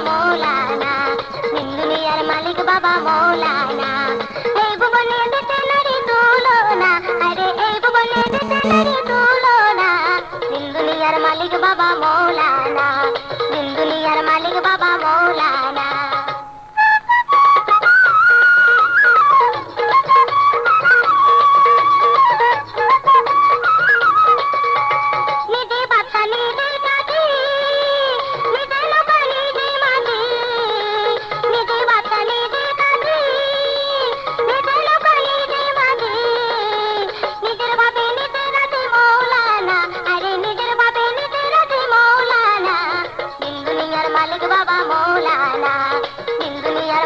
మౌలానా నిన్ను నియర్ బాబా మౌలానా.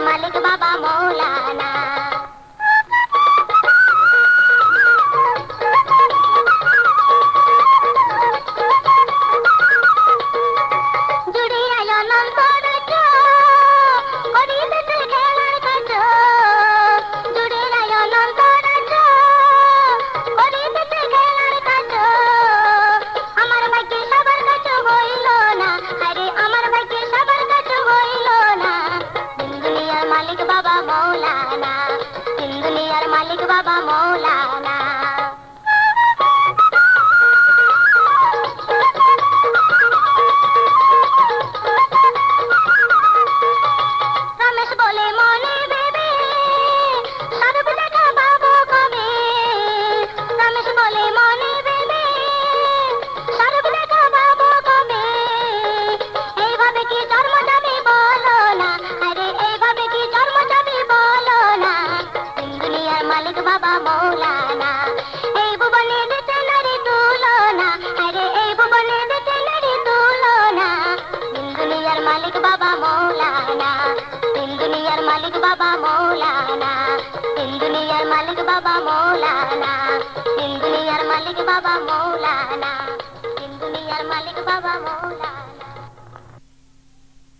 মালিক বাবা মৌলানা। मालिक बाबा मौलाना हिंदू नियर मालिक बाबा मौलाना মৌলানা। এই ভুবনে দিতে মালিক বাবা মৌলানা দিন দুনিয়ার মালিক বাবা মৌলানা দিন দুনিয়ার মালিক বাবা মৌলানা দিন দুনিয়ার মালিক মালিক বাবা মৌলানা।